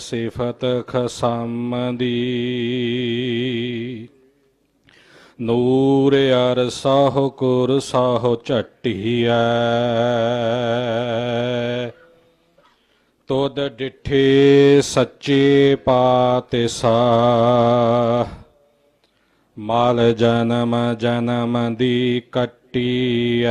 ਸਿਫਤ ਖਸਮ ਦੀ ਨੂਰ ਅਰ ਸਾਹੁ ਕੁਰ ਸਾਹੁ ਝਟੀਐ। ਤੁਧ ਡਿਠੇ ਸੱਚੇ ਪਾਤਿਸਾ ਮਾਲ ਜਨਮ ਜਨਮ ਦੀ ਕੱਟੀਐ।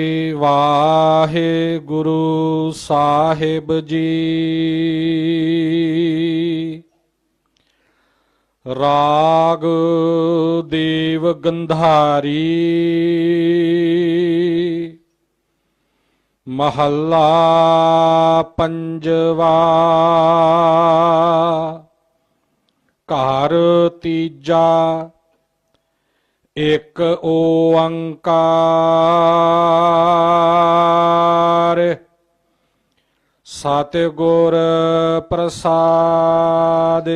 ਵਾਹਿਗੁਰੂ ਸਾਹਿਬ ਜੀ। ਰਾਗ ਦੇਵ ਗੰਧਾਰੀ। ਮਹੱਲਾ ਪੰਜਵਾ। ਘਰ ਤੀਜਾ। ਇਕ ਓੰਕਾਰ। ਸਤਿਗੁਰ ਪ੍ਰਸਾਦ।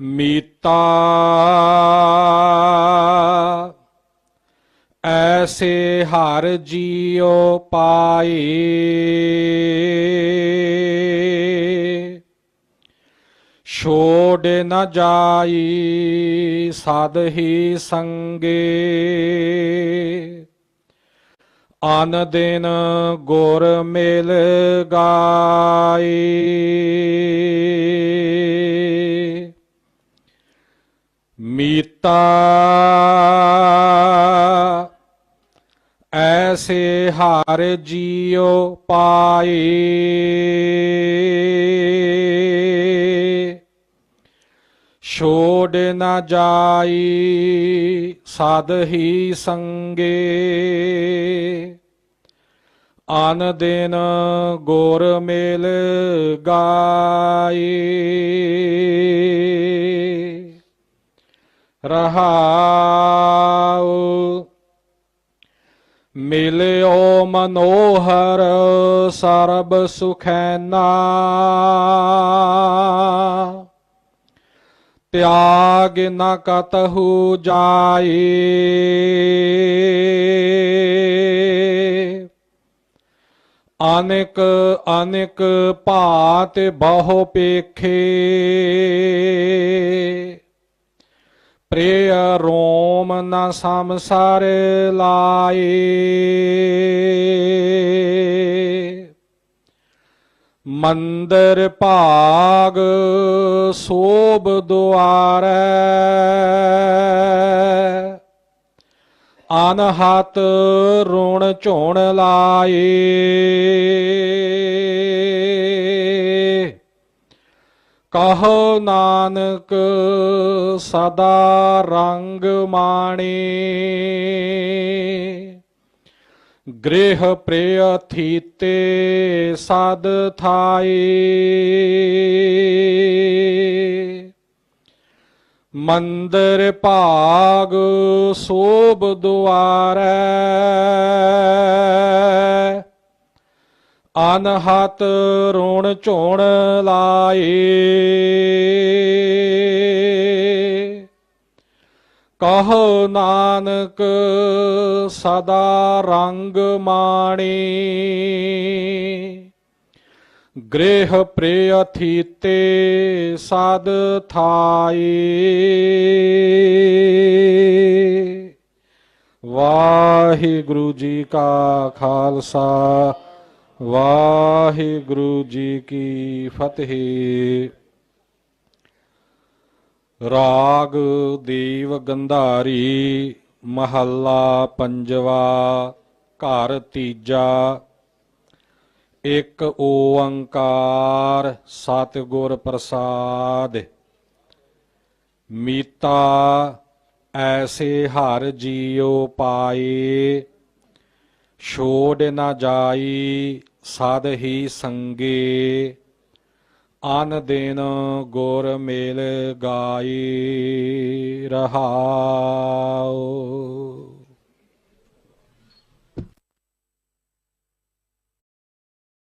ਮੀਤਾ ਐਸੇ ਹਰ ਜੀਉ ਪਾਏ ਛੋੜ ਨ ਜਾਈ, ਸਦ ਹੀ ਸੰਗੇ। ਆਨ ਦਿਨ ਗੁਰ ਮੇਲ ਗਾਏ ਮੀਤਾ ਐਸੇ ਹਰ ਜੀਉ ਪਾਏ ਛੋੜ ਨਾ ਜਾਈ, ਸਦ ਹੀ ਸੰਗੇ। ਅਨ ਦਿਨ ਗੋਰ ਮੇਲ ਗਾਏ ਰਹਾਉ, ਮਿਲਿਓ ਮਨੋਹਰ ਸਰਬ ਸੁਖੈਨਾ ਤਿਆਗ ਨ ਕਤਹੂ ਜਾਏ। ਅਨੇਕ ਅਨੇਕ ਭਾਤ ਬਹੁ ਪੇਖੇ। ਪ੍ਰਿਯ ਰੋਮ ਨ ਸੰਸਾਰ ਲਾਏ। ਮੰਦਰ ਭਾਗ ਸੋਭ ਦੁਆਰੈ। ਅਨਹਤ ਰੁਣ ਝੋਣ ਲਾਏ। ਕਹੋ ਨਾਨਕ ਸਦਾ ਰੰਗ ਮਾਣੇ। ਗ੍ਰਹਿ ਪ੍ਰਿਯ ਥੀਤੇ ਸਦ ਥਾਈ ਮੰਦਰ ਭਾਗ ਸੋਭ ਦੁਆਰੈ। ਅਨਹਤ ਰੋਣ ਝੋਣ ਲਾਏ। ਕਹੋ ਨਾਨਕ, ਸਦਾ ਰੰਗ ਮਾਣੀ। ਗ੍ਰਹਿ ਪ੍ਰਿਯਥੀਤੇ ਸਦ ਥਾਈ। ਵਾਹਿਗੁਰੂ ਜੀ ਕਾ ਖਾਲਸਾ, ਵਾਹਿਗੁਰੂ ਜੀ ਕੀ ਫਤਿਹ। ਰਾਗ ਦੇਵ ਗੰਧਾਰੀ, ਮਹੱਲਾ ਪੰਜਵਾ, ਘਰ ਤੀਜਾ। ਇੱਕ ਓੰਕਾਰ ਸਤਿਗੁਰ ਪ੍ਰਸਾਦ। ਮੀਤਾ, ਐਸੇ ਹਰ ਜੀਉ ਪਾਏ। ਛੋੜ ਨਾ ਜਾਈ ਸਦ ਹੀ ਸੰਗੇ। ਅਨ ਦਿਨ ਗੁਰ ਮੇਲ ਗਾਈ ਰਹਾਉ।